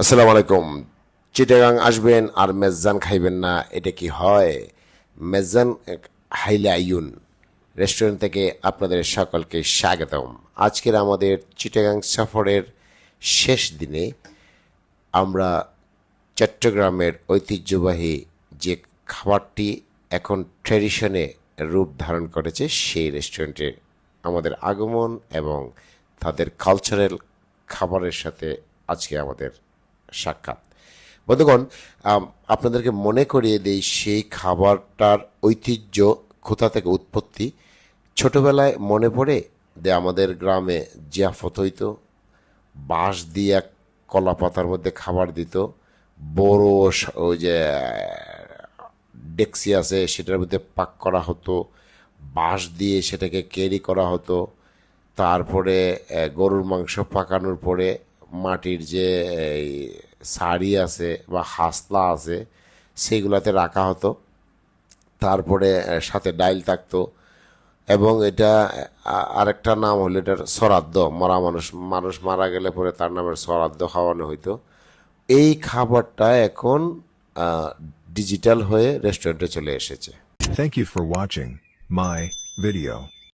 আসসালামু আলাইকুম চিটাগাং আসবেন আর মেজান খাইবেন না, এটা কি হয়? মেজান হাইলে আইয়ুন রেস্টুরেন্ট থেকে আপনাদের সকলকে স্বাগতম। আজকের আমাদের চিটাগাং সফরের শেষ দিনে আমরা চট্টগ্রামের ঐতিহ্যবাহী যে খাবারটি এখন ট্র্যাডিশনে রূপ ধারণ করেছে, সেই রেস্টুরেন্টে আমাদের আগমন এবং তাদের কালচারাল খাবারের সাথে আজকে আমাদের সাক্ষাৎ। বন্ধুগণ আপনাদেরকে মনে করিয়ে দেই সেই খাবারটার ঐতিহ্য কোথা থেকে উৎপত্তি। ছোটবেলায় মনে পড়ে যে আমাদের গ্রামে জিয়াফত হইতো, বাঁশ দিয়ে এক কলা পাতার মধ্যে খাবার দিত, বড় ওই যে, ডেক্সি আছে, সেটার মধ্যে পাক করা হতো, বাঁশ দিয়ে সেটাকে ক্যারি করা হতো, তারপরে গরুর মাংস পাকানোর পরে মাটির যে এই, শাড়ি আছে বা হাসলা আছে সেইগুলাতে রাখা হতো। তারপরে সাথে ডাইল থাকতো। এবং এটা আরেকটা নাম হলো এটার সরাদ্দ মরা মানুষ মানুষ মারা গেলে পরে তার নামের সরাদ্দ খাওয়ানো হইতো। এই খাবারটা এখন ডিজিটাল হয়ে রেস্টুরেন্টে চলে এসেছে। Thank you for watching my video.